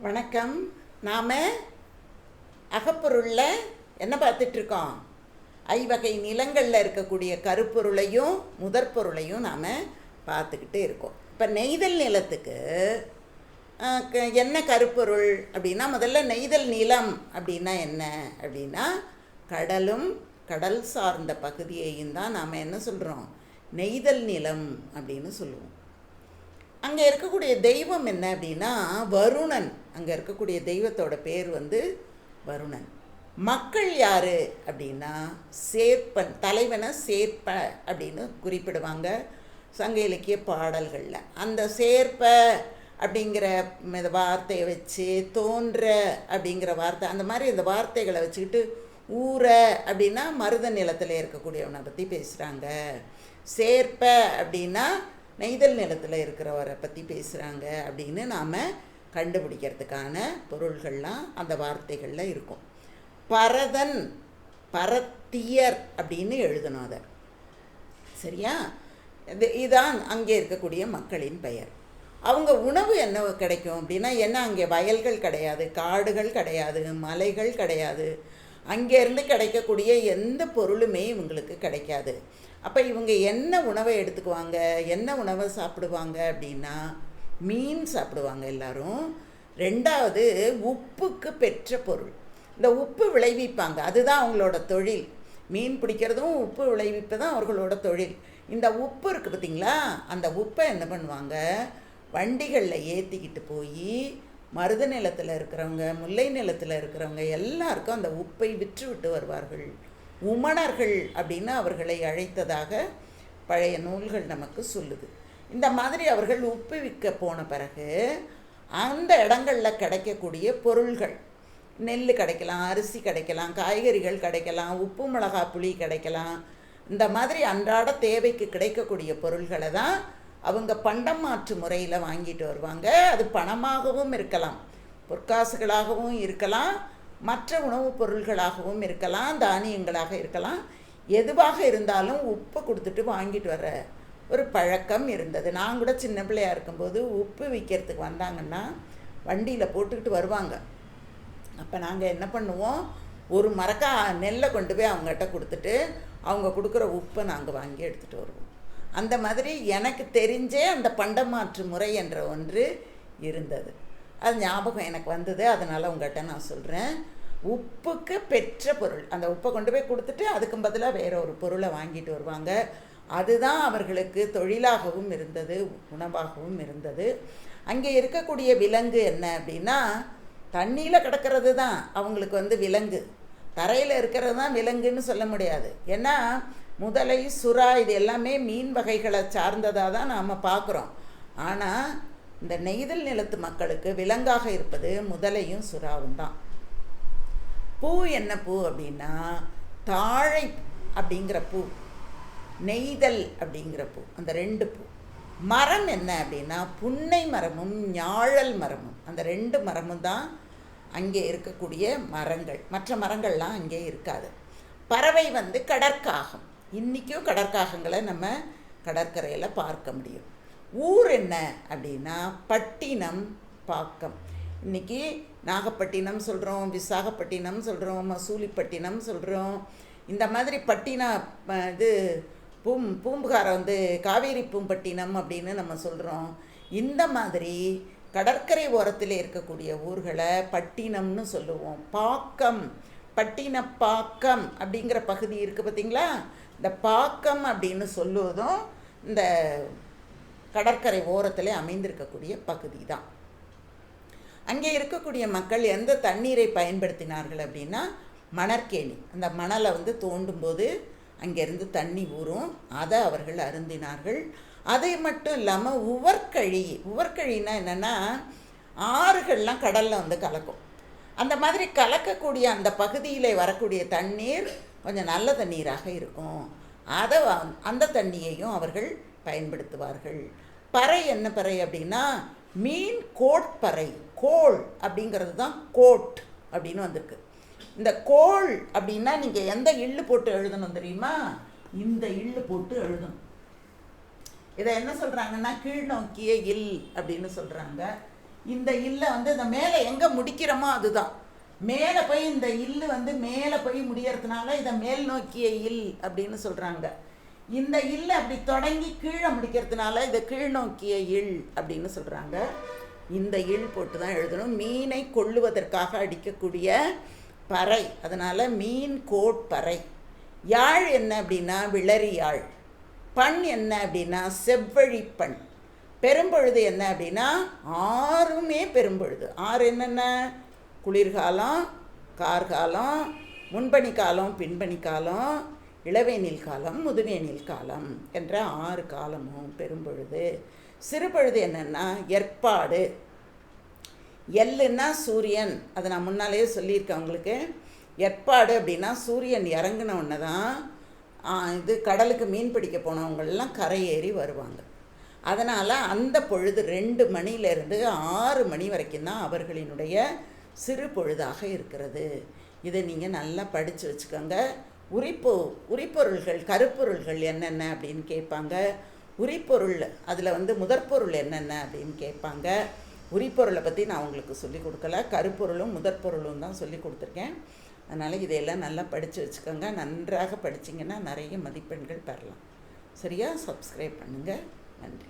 வணக்கம். நாம் அகப்பொருளில் என்ன பார்த்துட்ருக்கோம்? ஐவகை நிலங்களில் இருக்கக்கூடிய கருப்பொருளையும் முதற்பொருளையும் நாம் பார்த்துக்கிட்டு இருக்கோம். இப்போ நெய்தல் நிலத்துக்கு க- என்ன கருப்பொருள் அப்படின்னா முதல்ல நெய்தல் நிலம் அப்படின்னா என்ன? அப்படின்னா கடலும் கடல் சார்ந்த பகுதியையும் தான் நாம் என்ன சொல்கிறோம் நெய்தல் நிலம் அப்படின்னு சொல்லுவோம். அங்கே இருக்கக்கூடிய தெய்வம் என்ன அப்படின்னா வருணன். அங்கே இருக்கக்கூடிய தெய்வத்தோட பேர் வந்து வருணன். மக்கள் யார் அப்படின்னா சேர்ப்பன் தலைவனை சேர்ப்ப அப்படின்னு குறிப்பிடுவாங்க சங்க இலக்கிய பாடல்களில். அந்த சேர்ப்ப அப்படிங்கிற இந்த வார்த்தையை வச்சு தோன்ற அப்படிங்கிற வார்த்தை அந்த மாதிரி இந்த வார்த்தைகளை வச்சுக்கிட்டு ஊற அப்படின்னா மருத நிலத்தில் இருக்கக்கூடியவனை பற்றி பேசுகிறாங்க சேர்ப்ப அப்படின்னா நெய்தல் நிலத்தில் இருக்கிறவரை பற்றி பேசுகிறாங்க அப்படின்னு நாம் கண்டுபிடிக்கிறதுக்கான பொருள்கள்லாம் அந்த வார்த்தைகளில் இருக்கும். பரதன் பரத்தியர் அப்படின்னு எழுதணும் அதை. சரியா? இது இதான் அங்கே இருக்கக்கூடிய மக்களின் பெயர். அவங்க உணவு என்ன கிடைக்கும் அப்படின்னா என்ன அங்கே வயல்கள் கிடையாது காடுகள் கிடையாது மலைகள் கிடையாது. அங்கேருந்து கிடைக்கக்கூடிய எந்த பொருளுமே இவங்களுக்கு கிடைக்காது. அப்போ இவங்க என்ன உணவை எடுத்துக்குவாங்க? என்ன உணவை சாப்பிடுவாங்க அப்படின்னா மீன் சாப்பிடுவாங்க எல்லாரும். ரெண்டாவது உப்புக்கு பெற்ற பொருள். இந்த உப்பு விளைவிப்பாங்க. அதுதான் அவங்களோட தொழில். மீன் பிடிக்கிறதும் உப்பு விளைவிப்பு தான் அவர்களோட தொழில். இந்த உப்பு இருக்குது பார்த்திங்களா அந்த உப்பை என்ன பண்ணுவாங்க? வண்டிகளில் ஏற்றிக்கிட்டு போய் மருத நிலத்தில் இருக்கிறவங்க முல்லை நிலத்தில் இருக்கிறவங்க எல்லாருக்கும் அந்த உப்பை விற்று விட்டு வருவார்கள். உமணர்கள் அப்படின்னு அவர்களை அழைத்ததாக பழைய நூல்கள் நமக்கு சொல்லுது. இந்த மாதிரி அவர்கள் உப்புவிக்க போன பிறகு அந்த இடங்களில் கிடைக்கக்கூடிய பொருள்கள் நெல் கிடைக்கலாம் அரிசி கிடைக்கலாம் காய்கறிகள் கிடைக்கலாம் உப்பு மிளகா புளி கிடைக்கலாம் இந்த மாதிரி அன்றாட தேவைக்கு கிடைக்கக்கூடிய பொருள்களை தான் அவங்க பண்டம் மாற்று முறையில் வாங்கிட்டு வருவாங்க. அது பணமாகவும் இருக்கலாம் பொற்காசுகளாகவும் இருக்கலாம் மற்ற உணவுப் பொருள்களாகவும் இருக்கலாம் தானியங்களாக இருக்கலாம். எதுவாக இருந்தாலும் உப்பை கொடுத்துட்டு வாங்கிட்டு வர ஒரு பழக்கம் இருந்தது. நான் கூட சின்ன பிள்ளையா இருக்கும்போது உப்பு விற்கிறதுக்கு வந்தாங்கன்னா வண்டியில் போட்டுக்கிட்டு வருவாங்க. அப்போ நாங்கள் என்ன பண்ணுவோம்? ஒரு மரக்கா நெல்லை கொண்டு போய் அவங்ககிட்ட கொடுத்துட்டு அவங்க கொடுக்குற உப்பை நாங்கள் வாங்கி எடுத்துகிட்டு வருவோம். அந்த மாதிரி எனக்கு தெரிஞ்சே அந்த பண்டமாற்று முறை என்ற ஒன்று இருந்தது. அது ஞாபகம் எனக்கு வந்தது அதனால் உங்கள்கிட்ட நான் சொல்கிறேன் உப்புக்கு பெற்ற பொருள். அந்த உப்பை கொண்டு போய் கொடுத்துட்டு அதுக்கும் பதிலாக வேற ஒரு பொருளை வாங்கிட்டு வருவாங்க. அதுதான் அவர்களுக்கு தொழிலாகவும் இருந்தது உணவாகவும் இருந்தது. அங்கே இருக்கக்கூடிய விலங்கு என்ன அப்படின்னா தண்ணியில் கிடக்கிறது தான். அவங்களுக்கு வந்து விலங்கு. தரையில் இருக்கிறது தான் விலங்குன்னு சொல்ல முடியாது. ஏன்னா முதலை சுறா இது எல்லாமே மீன் வகைகளை சார்ந்ததாக தான் நாம் பார்க்குறோம். ஆனால் இந்த நெய்தல் நிலத்து மக்களுக்கு விலங்காக இருப்பது முதலையும் சுறாவும் தான். பூ என்ன பூ அப்படின்னா தாழை அப்படிங்கிற பூ நெய்தல் அப்படிங்கிற பூ அந்த ரெண்டு பூ. மரம் என்ன அப்படின்னா புன்னை மரமும் ஞாழல் மரமும் அந்த ரெண்டு மரமும் தான் அங்கே இருக்கக்கூடிய மரங்கள். மற்ற மரங்கள்லாம் அங்கே இருக்காது. பறவை வந்து கடற்காகம். இன்றைக்கும் கடற்காகங்களை நம்ம கடற்கரையில் பார்க்க முடியும். ஊர் என்ன அப்படின்னா பட்டினம் பாக்கம். இன்றைக்கி நாகப்பட்டினம் சொல்கிறோம் விசாகப்பட்டினம் சொல்கிறோம் மசூலிப்பட்டினம் சொல்கிறோம் இந்த மாதிரி பட்டினா இது பூம் பூம்புகாரை வந்து காவேரி பூம்பட்டினம் அப்படின்னு நம்ம சொல்கிறோம் இந்த மாதிரி கடற்கரை ஓரத்தில் இருக்கக்கூடிய ஊர்களை பட்டினம்னு சொல்லுவோம். பாக்கம் பட்டினப்பாக்கம் அப்படிங்கிற பகுதி இருக்குது பார்த்தீங்களா இந்த பாக்கம் அப்படின்னு சொல்லுவதும் இந்த கடற்கரை ஓரத்தில் அமைந்திருக்கக்கூடிய பகுதி தான் அங்கே இருக்கக்கூடிய மக்கள் எந்த தண்ணீரை பயன்படுத்தினார்கள் அப்படின்னா மணற்கேணி. அந்த மணலை வந்து தோண்டும்போது அங்கேருந்து தண்ணி ஊறும். அதை அவர்கள் அருந்தினார்கள். அதை மட்டும் இல்லாமல் உவர்கழி. உவர்கழின்னா என்னென்னா ஆறுகள்லாம் கடலில் வந்து கலக்கும். அந்த மாதிரி கலக்கக்கூடிய அந்த பகுதியில் வரக்கூடிய தண்ணீர் கொஞ்சம் நல்ல தண்ணீராக இருக்கும். அதை அந்த தண்ணியையும் அவர்கள் பயன்படுத்துவார்கள். பறை என்ன பறை அப்படின்னா மீன் கோட் பறை கோல் அப்படிங்கிறது தான் கோட் அப்படின்னு வந்திருக்கு. இந்த கோல் அப்படின்னா நீங்கள் எந்த இள்ளு போட்டு எழுதணும் தெரியுமா? இந்த இள்ளு போட்டு எழுதணும். இதை என்ன சொல்கிறாங்கன்னா கீழ்நோக்கிய இல் அப்படின்னு சொல்கிறாங்க இந்த இல்லை வந்து இந்த மேலே எங்கே முடிக்கிறோமோ அதுதான். மேலே போய் இந்த இல்லு வந்து மேலே போய் முடியறதுனால இதை மேல் நோக்கிய இல் அப்படின்னு சொல்கிறாங்க இந்த இல்லை அப்படி தொடங்கி கீழே முடிக்கிறதுனால இதை கீழ் நோக்கிய இல் அப்படின்னு சொல்கிறாங்க இந்த இல் போட்டு தான் எழுதணும். மீனை கொள்ளுவதற்காக அடிக்கக்கூடிய பறை. அதனால் மீன் கோட்பறை யாழ் என்ன அப்படின்னா விளரி யாழ். பண் என்ன அப்படின்னா செவ்வழி பண். பெரும்பொழுது என்ன அப்படின்னா ஆறுமே பெரும்பொழுது. ஆறு என்னென்ன? குளிர்காலம் கார்காலம் முன்பணி காலம் பின்பணி காலம் இளவேனில் காலம் முதுவேனில் காலம் என்ற ஆறு காலமும் பெரும்பொழுது சிறுபொழுது என்னென்னா ஏற்பாடு. எல்லுன்னா சூரியன். அதை நான் முன்னாலேயே சொல்லியிருக்கேன் உங்களுக்கு. ஏற்பாடு அப்படின்னா சூரியன் இறங்கின உடனே தான் இது கடலுக்கு மீன் பிடிக்க போனவங்கள்லாம் கரையேறி வருவாங்க. அதனால் அந்த பொழுது ரெண்டு மணியிலிருந்து ஆறு மணி வரைக்கும் தான் அவர்களினுடைய சிறு பொழுதாக இருக்கிறது. இதை நீங்கள் நல்லா படித்து வச்சுக்கோங்க. உரிப்பு உரிப்பொருள்கள் கருப்பொருள்கள் என்னென்ன அப்படின்னு கேட்பாங்க. உரிப்பொருள் அதில் வந்து முதற்பொருள் என்னென்ன அப்படின்னு கேட்பாங்க. உரிப்பொருளை பற்றி நான் உங்களுக்கு சொல்லி கொடுக்கல. கருப்பொருளும் முதற்பொருளும் தான் சொல்லி கொடுத்துருக்கேன். அதனால் இதையெல்லாம் நல்லா படித்து வச்சுக்கோங்க. நன்றாக படிச்சிங்கன்னா நிறைய மதிப்பெண்கள் பெறலாம். சரியா? சப்ஸ்கிரைப் பண்ணுங்கள் நன்றி.